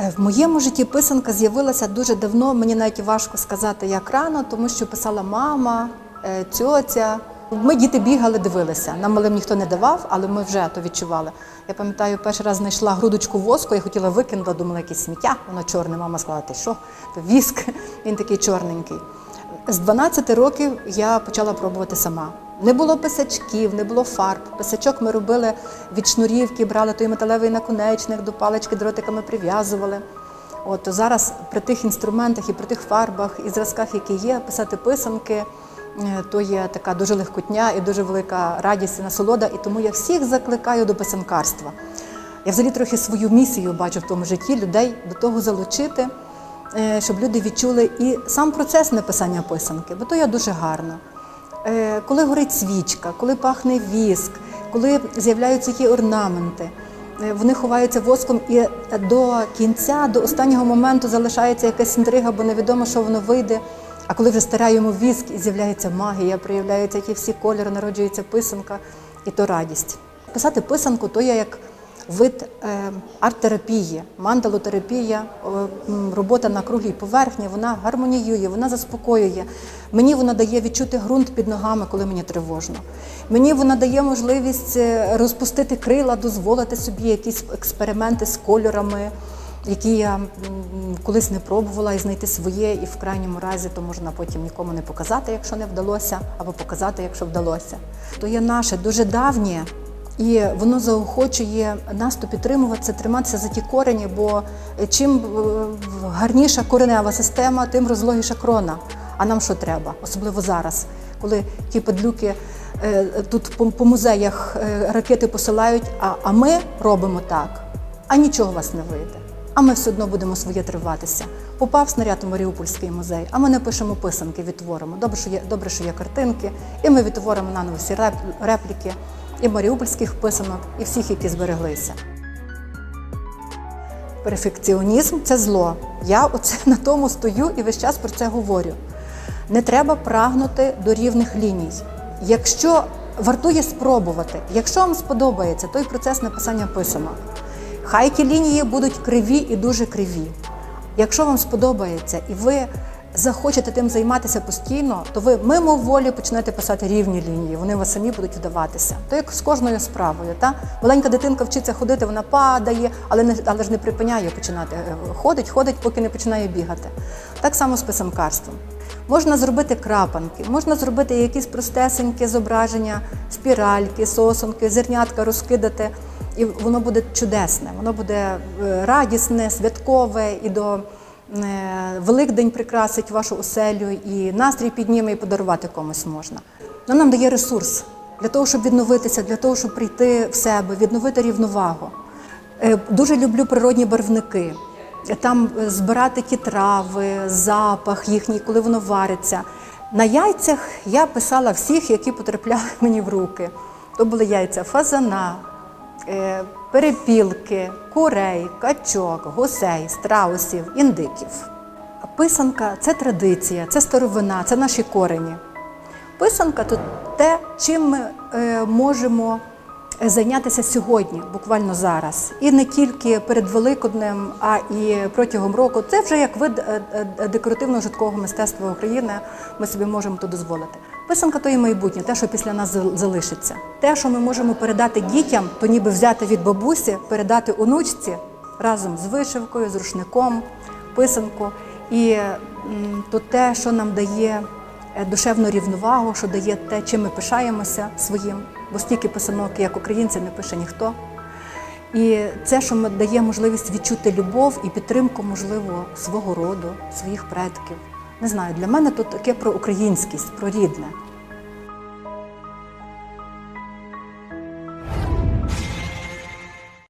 Е, В моєму житті писанка з'явилася дуже давно. Мені навіть важко сказати, як рано, тому що писала мама, е, тьотя. Ми діти бігали, дивилися. Нам малим ніхто не давав, але ми вже то відчували. Я пам'ятаю, перший раз знайшла грудочку воску, я хотіла викинути, думала, якесь сміття, воно чорне. Мама сказала, ти що? То віск, він такий чорненький. З 12 років я почала пробувати сама. Не було писачків, не було фарб. Писачок ми робили від шнурівки, брали той металевий наконечник, до палички дротиками прив'язували. От зараз при тих інструментах і при тих фарбах і зразках, які є, писати писанки, е, то є така дуже легкотня і дуже велика радість і насолода. І тому я всіх закликаю до писанкарства. Я взагалі трохи свою місію бачу в тому житті людей до того залучити, е, щоб люди відчули і сам процес написання писанки, бо то є дуже гарно. Е, Коли горить свічка, коли пахне віск, коли з'являються які орнаменти, е, вони ховаються воском, і до кінця, до останнього моменту залишається якась інтрига, бо невідомо, що воно вийде. А коли вже стираємо віск і з'являється магія, проявляються ті всі кольори, народжується писанка, і то радість. Писати писанку то є як вид е, арт-терапії, мандалотерапія, е, робота на круглій поверхні, вона гармоніює, вона заспокоює. Мені вона дає відчути ґрунт під ногами, коли мені тривожно. Мені вона дає можливість е, розпустити крила, дозволити собі якісь експерименти з кольорами, які я колись не пробувала, і знайти своє, і в крайньому разі то можна потім нікому не показати, якщо не вдалося, або показати, якщо вдалося. То є наше дуже давнє. І воно заохочує нас то підтримуватися, триматися за ті корені, бо чим е, гарніша коренева система, тим розлогіша крона. А нам що треба, особливо зараз, коли ті падлюки е, тут по, музеях е, ракети посилають, а, ми робимо так, а нічого у вас не вийде. А ми все одно будемо своє триватися. Попав снаряд у Маріупольський музей, а ми не пишемо писанки, відтворимо. Добре, що є, добре, що є картинки, і ми відтворимо наново всі реп, репліки і маріупольських писанок, і всіх, які збереглися. Перфекціонізм це зло. Я оце на тому стою і весь час про це говорю. Не треба прагнути до рівних ліній. Якщо вартує спробувати, якщо вам сподобається той процес написання писанок, хай ті лінії будуть криві і дуже криві. Якщо вам сподобається і ви захочете тим займатися постійно, то ви мимоволі почнете писати рівні лінії, вони у вас самі будуть вдаватися. То як з кожною справою. Та? Маленька дитинка вчиться ходити, вона падає, але, не, але ж не припиняє починати. е, Ходить, ходить, поки не починає бігати. Так само з писанкарством. Можна зробити крапанки, можна зробити якісь простесенькі зображення, спіральки, сосунки, зернятка розкидати, і воно буде чудесне, воно буде е, радісне, святкове і до Великдень прикрасить вашу оселю, і настрій підніме, і подарувати комусь можна. Воно нам дає ресурс для того, щоб відновитися, для того, щоб прийти в себе, відновити рівновагу. Е, Дуже люблю природні барвники. Там е, збирати ті трави, запах їхній, коли воно вариться. На яйцях я писала всіх, які потрапляли мені в руки. То були яйця фазана, е, перепілки, курей, качок, гусей, страусів, індиків. Писанка це традиція, це старовина, це наші корені. Писанка то те, чим ми е, можемо зайнятися сьогодні, буквально зараз. І не тільки перед Великоднем, а і протягом року. Це вже як вид е, е, декоративно-житкового мистецтва України. Ми собі можемо то дозволити. Писанка то і майбутнє, те, що після нас залишиться. Те, що ми можемо передати дітям, то ніби взяти від бабусі, передати онучці разом з вишивкою, з рушником, писанку. І то те, що нам дає е, душевну рівновагу, що дає те, чим ми пишаємося своїм, бо стільки писанок, як українці, не пише ніхто. І це, що дає можливість відчути любов і підтримку, можливо, свого роду, своїх предків. Не знаю, для мене тут таке про українськість, про рідне.